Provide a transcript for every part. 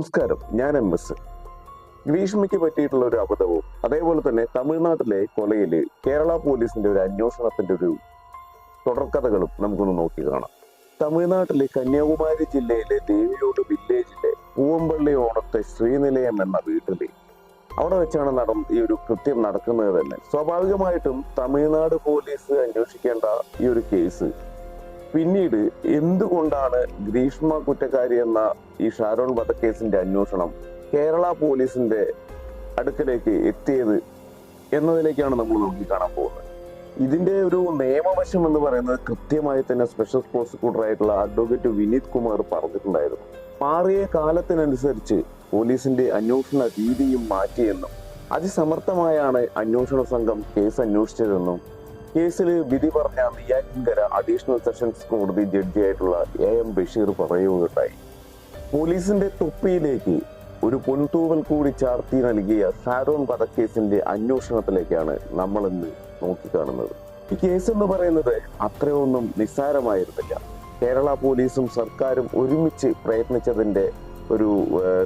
നമസ്കാരം. ഞാൻ M S. ഗ്രീഷ്മയ്ക്ക് പറ്റിയിട്ടുള്ള ഒരു അബദ്ധവും അതേപോലെ തന്നെ തമിഴ്നാട്ടിലെ കൊലയിൽ കേരള പോലീസിന്റെ ഒരു അന്വേഷണത്തിന്റെ ഒരു തുടർക്കഥകളും നമുക്കൊന്ന് നോക്കി കാണാം. തമിഴ്നാട്ടിലെ കന്യാകുമാരി ജില്ലയിലെ ദേവിയോട് വില്ലേജിലെ പൂവമ്പള്ളി ഓണത്തെ ശ്രീനിലയം എന്ന വീട്ടിലെ അവിടെ വെച്ചാണ് നടന്ന ഈ ഒരു കൃത്യം നടക്കുന്നത് തന്നെ. സ്വാഭാവികമായിട്ടും തമിഴ്നാട് പോലീസ് അന്വേഷിക്കേണ്ട ഈ ഒരു കേസ് പിന്നീട് എന്തുകൊണ്ടാണ് ഗ്രീഷ്മ കുറ്റക്കാരി എന്ന ഈ ഷാരോൺ വധക്കേസിന്റെ അന്വേഷണം കേരള പോലീസിന്റെ അടുക്കലേക്ക് എത്തിയത് എന്നതിലേക്കാണ് നമ്മൾ നോക്കി കാണാൻ പോകുന്നത്. ഇതിന്റെ ഒരു നിയമവശം എന്ന് പറയുന്നത് കൃത്യമായി തന്നെ സ്പെഷ്യൽ പ്രോസിക്യൂട്ടർ ആയിട്ടുള്ള അഡ്വക്കേറ്റ് വിനീത് കുമാർ പറഞ്ഞിട്ടുണ്ടായിരുന്നു. മാറിയ കാലത്തിനനുസരിച്ച് പോലീസിന്റെ അന്വേഷണ രീതിയും മാറ്റിയെന്നും അതിസമർത്ഥമായാണ് അന്വേഷണ സംഘം കേസ് അന്വേഷിച്ചതെന്നും കേസിൽ വിധി പറഞ്ഞ നെയ്യാറ്റിൻകര അഡീഷണൽ സെഷൻസ് കോടതി ജഡ്ജിയായിട്ടുള്ള എ എം ബഷീർ പറയുകയുണ്ടായി. പോലീസിന്റെ തൊപ്പിയിലേക്ക് ഒരു പൊൻതൂവൽ കൂടി ചാർത്തി നൽകിയ സാരോൺ വധക്കേസിന്റെ അന്വേഷണത്തിലേക്കാണ് നമ്മൾ ഇന്ന് നോക്കിക്കാണുന്നത്. ഈ കേസ് എന്ന് പറയുന്നത് അത്രയൊന്നും നിസ്സാരമായിരുന്നില്ല. കേരള പോലീസും സർക്കാരും ഒരുമിച്ച് പ്രയത്നിച്ചതിന്റെ ഒരു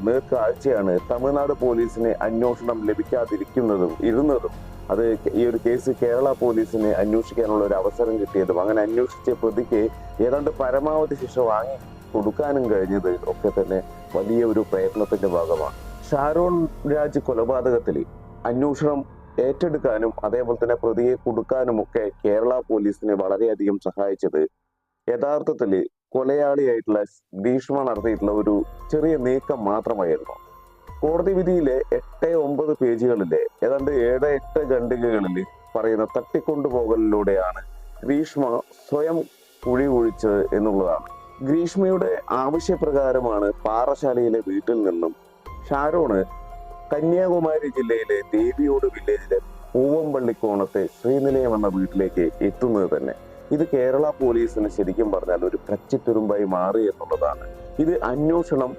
നേർക്കാഴ്ചയാണ് തമിഴ്നാട് പോലീസിന് അന്വേഷണം ലഭിക്കാതിരിക്കുന്നതും ഇരുന്നതും. അത് ഈ ഒരു കേസ് കേരള പോലീസിന് അന്വേഷിക്കാനുള്ള ഒരു അവസരം കിട്ടിയതും അങ്ങനെ അന്വേഷിച്ച പ്രതിക്ക് ഏതാണ്ട് പരമാവധി ശിക്ഷ വാങ്ങി കൊടുക്കാനും കഴിഞ്ഞത് ഒക്കെ തന്നെ വലിയ ഒരു പ്രയത്നത്തിന്റെ ഭാഗമാണ്. ഷാരോൺ രാജ് കൊലപാതകത്തിൽ അന്വേഷണം ഏറ്റെടുക്കാനും അതേപോലെ തന്നെ പ്രതിയെ കൊടുക്കാനും ഒക്കെ കേരള പോലീസിനെ വളരെയധികം സഹായിച്ചത് യഥാർത്ഥത്തിൽ കൊലയാളിയായിട്ടുള്ള ഭീഷ്മ നടത്തിയിട്ടുള്ള ഒരു ചെറിയ നീക്കം മാത്രമായിരുന്നു. കോടതി വിധിയിലെ എട്ട് ഒമ്പത് പേജുകളിലെ ഏതാണ്ട് ഏഴ് എട്ട് ഖണ്ഡികകളിൽ പറയുന്ന തട്ടിക്കൊണ്ടുപോകലിലൂടെയാണ് ഗ്രീഷ്മ സ്വയം കുഴി കുഴിച്ചത് എന്നുള്ളതാണ്. ഗ്രീഷ്മയുടെ ആവശ്യപ്രകാരമാണ് പാറശാലയിലെ വീട്ടിൽ നിന്നും ഷാരോണ് കന്യാകുമാരി ജില്ലയിലെ ദേവിയോട് വില്ലേജിലെ പൂവമ്പള്ളിക്കോണത്തെ ശ്രീനിലയം എന്ന വീട്ടിലേക്ക് എത്തുന്നത് തന്നെ. ഇത് കേരള പോലീസിന് ശരിക്കും പറഞ്ഞാൽ ഒരു കച്ചിത്തുരുമ്പായി മാറി എന്നുള്ളതാണ്. ഇത് അന്വേഷണം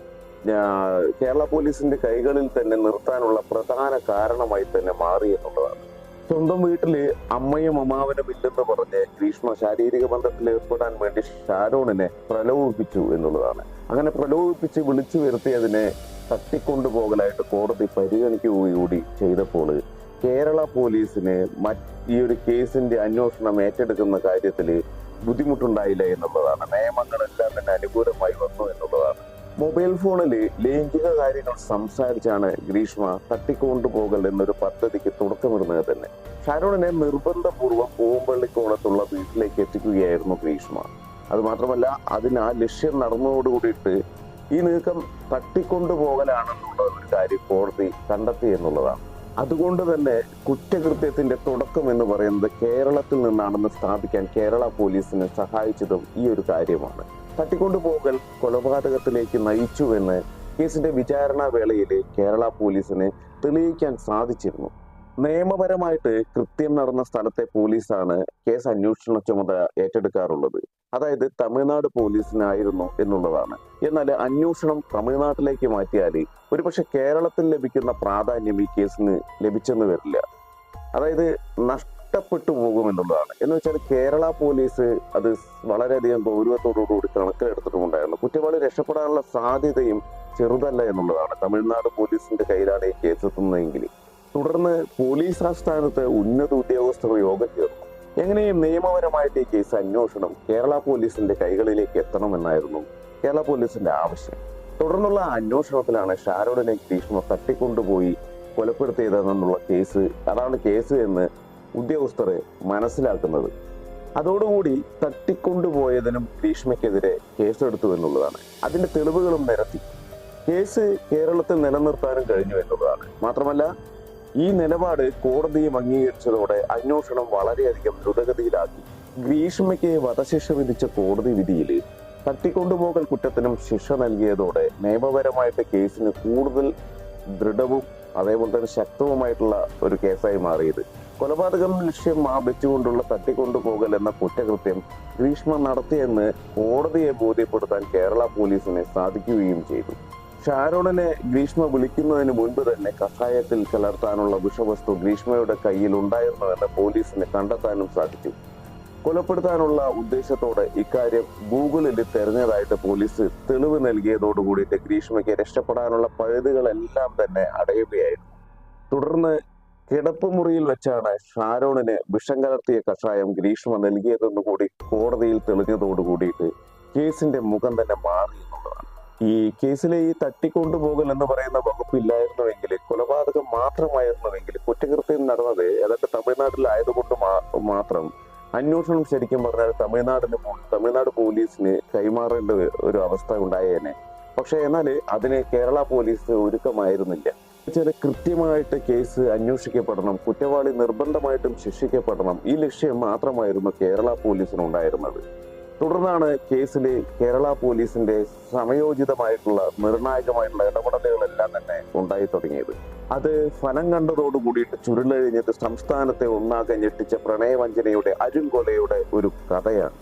കേരള പോലീസിന്റെ കൈകളിൽ തന്നെ നിർത്താനുള്ള പ്രധാന കാരണമായി തന്നെ മാറി എന്നുള്ളതാണ്. സ്വന്തം വീട്ടിൽ അമ്മയും അമ്മാവനും ഇല്ലെന്ന് പറഞ്ഞ് ഗ്രീഷ്മ ശാരീരിക ബന്ധത്തിൽ ഏർപ്പെടാൻ വേണ്ടി ഷാരോണിനെ പ്രലോഭിപ്പിച്ചു എന്നുള്ളതാണ്. അങ്ങനെ പ്രലോഭിപ്പിച്ച് വിളിച്ചു വരുത്തിയതിനെ തട്ടിക്കൊണ്ടുപോകലായിട്ട് കോടതി പരിഗണിക്കുകയൂടി ചെയ്തപ്പോൾ കേരള പോലീസിന് മറ്റ് ഈ ഒരു കേസിന്റെ അന്വേഷണം ഏറ്റെടുക്കുന്ന കാര്യത്തിൽ ബുദ്ധിമുട്ടുണ്ടായില്ല എന്നുള്ളതാണ്. നിയമങ്ങളെല്ലാം തന്നെ അനുകൂലമായി വന്നു എന്നുള്ളതാണ്. മൊബൈൽ ഫോണിൽ ലൈംഗിക കാര്യങ്ങൾ സംസാരിച്ചാണ് ഗ്രീഷ്മ തട്ടിക്കൊണ്ടുപോകൽ എന്നൊരു പദ്ധതിക്ക് തുടക്കമിടുന്നത് തന്നെ. ഷാരോണിനെ നിർബന്ധപൂർവം പൂവമ്പള്ളിക്കോണത്തുള്ള വീട്ടിലേക്ക് എത്തിക്കുകയായിരുന്നു ഗ്രീഷ്മ. അതുമാത്രമല്ല അതിന് ആ ലക്ഷ്യം നടന്നതോടുകൂടിയിട്ട് ഈ നീക്കം തട്ടിക്കൊണ്ടുപോകലാണെന്നുള്ള ഒരു കാര്യം കോടതി കണ്ടെത്തി എന്നുള്ളതാണ്. അതുകൊണ്ട് തന്നെ കുറ്റകൃത്യത്തിന്റെ തുടക്കം എന്ന് പറയുന്നത് കേരളത്തിൽ നിന്നാണെന്ന് സ്ഥാപിക്കാൻ കേരള പോലീസിനെ സഹായിച്ചതും ഈ ഒരു കാര്യമാണ്. തട്ടിക്കൊണ്ടുപോകൽ കൊലപാതകത്തിലേക്ക് നയിച്ചുവെന്ന് കേസിന്റെ വിചാരണ വേളയിൽ കേരള പോലീസിന് തെളിയിക്കാൻ സാധിച്ചിരുന്നു. നിയമപരമായിട്ട് കൃത്യം നടന്ന സ്ഥലത്തെ പോലീസാണ് കേസ് അന്വേഷണ ചുമതല ഏറ്റെടുക്കാറുള്ളത്. അതായത് തമിഴ്നാട് പോലീസിനായിരുന്നു എന്നുള്ളതാണ്. എന്നാൽ അന്വേഷണം തമിഴ്നാട്ടിലേക്ക് മാറ്റിയാൽ ഒരുപക്ഷെ കേരളത്തിൽ ലഭിക്കുന്ന പ്രാധാന്യം ഈ കേസിന് ലഭിച്ചെന്ന് വരില്ല. അതായത് നഷ്ടപ്പെട്ടു പോകുമെന്നുള്ളതാണ് എന്ന് വെച്ചാൽ കേരള പോലീസ് അത് വളരെയധികം ഗൗരവത്തോടുകൂടി കണക്കിലെടുത്തിട്ടുണ്ടായിരുന്നു കുറ്റവാളി രക്ഷപ്പെടാനുള്ള സാധ്യതയും ചെറുതല്ല എന്നുള്ളതാണ്. തമിഴ്നാട് പോലീസിന്റെ കയ്യിലാണ് ഈ കേസ് എത്തുന്നതെങ്കിൽ തുടർന്ന് പോലീസ് ആസ്ഥാനത്ത് ഉന്നത ഉദ്യോഗസ്ഥർ യോഗം ചേർന്നു. എങ്ങനെയും നിയമപരമായിട്ട് ഈ കേസ് അന്വേഷണം കേരള പോലീസിന്റെ കൈകളിലേക്ക് എത്തണമെന്നായിരുന്നു കേരള പോലീസിന്റെ ആവശ്യം. തുടർന്നുള്ള അന്വേഷണത്തിലാണ് ഷാരോഡിനെ ഗ്രീഷ്മ തട്ടിക്കൊണ്ടുപോയി കൊലപ്പെടുത്തിയതെന്നുള്ള കേസ് അതാണ് കേസ് എന്ന് ഉദ്യോഗസ്ഥർ മനസ്സിലാക്കുന്നത്. അതോടുകൂടി തട്ടിക്കൊണ്ടുപോയതിനും ഭീഷ്മയ്ക്കെതിരെ കേസെടുത്തു എന്നുള്ളതാണ്. അതിന്റെ തെളിവുകളും നിരത്തി. കേസ് കേരളത്തിൽ നിലനിർത്താനും കഴിഞ്ഞു എന്നുള്ളതാണ്. മാത്രമല്ല ഈ നിലപാട് കോടതിയും അംഗീകരിച്ചതോടെ അന്വേഷണം വളരെയധികം ദ്രുതഗതിയിലാക്കി. ഗ്രീഷ്മയ്ക്ക് വധശിക്ഷ വിധിച്ച കോടതി വിധിയിൽ തട്ടിക്കൊണ്ടുപോകൽ കുറ്റത്തിനും ശിക്ഷ നൽകിയതോടെ നിയമപരമായിട്ട് കേസിന് കൂടുതൽ ദൃഢവും അതേപോലെ തന്നെ ശക്തവുമായിട്ടുള്ള ഒരു കേസായി മാറിയത്. കൊലപാതകം ലക്ഷ്യം ആ വെച്ചുകൊണ്ടുള്ള തട്ടിക്കൊണ്ടുപോകൽ എന്ന കുറ്റകൃത്യം ഗ്രീഷ്മ നടത്തിയെന്ന് കോടതിയെ ബോധ്യപ്പെടുത്താൻ കേരള പോലീസിന് സാധിക്കുകയും ചെയ്തു. ഷാരോണിനെ ഗ്രീഷ്മ വിളിക്കുന്നതിന് മുൻപ് തന്നെ കഷായത്തിൽ കലർത്താനുള്ള വിഷവസ്തു ഗ്രീഷ്മയുടെ കയ്യിൽ ഉണ്ടായിരുന്നുവെന്ന് പോലീസിന് കണ്ടെത്താനും സാധിച്ചു. കൊലപ്പെടുത്താനുള്ള ഉദ്ദേശത്തോടെ ഇക്കാര്യം ഗൂഗിളിൽ തെരഞ്ഞതായിട്ട് പോലീസ് തെളിവ് നൽകിയതോടുകൂടിയിട്ട് ഗ്രീഷ്മയ്ക്ക് രക്ഷപ്പെടാനുള്ള പഴുതുകളെല്ലാം തന്നെ അടയുകയായിരുന്നു. തുടർന്ന് കിടപ്പുമുറിയിൽ വെച്ചാണ് ഷാരോണിന് വിഷം കലർത്തിയ കഷായം ഗ്രീഷ്മ നൽകിയതെന്ന് കൂടി കോടതിയിൽ തെളിഞ്ഞതോടുകൂടിയിട്ട് കേസിന്റെ മുഖം തന്നെ മാറി എന്നുള്ളതാണ്. ഈ കേസിലെ ഈ തട്ടിക്കൊണ്ടുപോകൽ എന്ന് പറയുന്ന വകുപ്പില്ലായിരുന്നുവെങ്കിൽ കൊലപാതകം മാത്രമായിരുന്നുവെങ്കിൽ കുറ്റകൃത്യം നടന്നത് ഏതാണ്ട് തമിഴ്നാട്ടിലായതുകൊണ്ട് മാത്രം അന്വേഷണം ശരിക്കും പറഞ്ഞാൽ തമിഴ്നാടിന് തമിഴ്നാട് പോലീസിന് കൈമാറേണ്ട ഒരു അവസ്ഥ ഉണ്ടായേനെ. പക്ഷെ എന്നാൽ അതിന് കേരള പോലീസ് ഒരുക്കമായിരുന്നില്ല. ചില കൃത്യമായിട്ട് കേസ് അന്വേഷിക്കപ്പെടണം കുറ്റവാളി നിർബന്ധമായിട്ടും ശിക്ഷിക്കപ്പെടണം ഈ ലക്ഷ്യം മാത്രമായിരുന്നു കേരള പോലീസിന് ഉണ്ടായിരുന്നത് തുടർന്നാണ് കേസിൽ കേരള പോലീസിന്റെ സമയോചിതമായിട്ടുള്ള നിർണായകമായിട്ടുള്ള ഇടപെടലുകളെല്ലാം തന്നെ ഉണ്ടായി തുടങ്ങിയത്. അത് ഫലം കണ്ടതോടു കൂടിയിട്ട് ചുരുളഴിഞ്ഞത് സംസ്ഥാനത്തെ ഒന്നാകെ ഞെട്ടിച്ച പ്രണയവഞ്ചനയുടെ അരുംകൊലയുടെ ഒരു കഥയാണ്.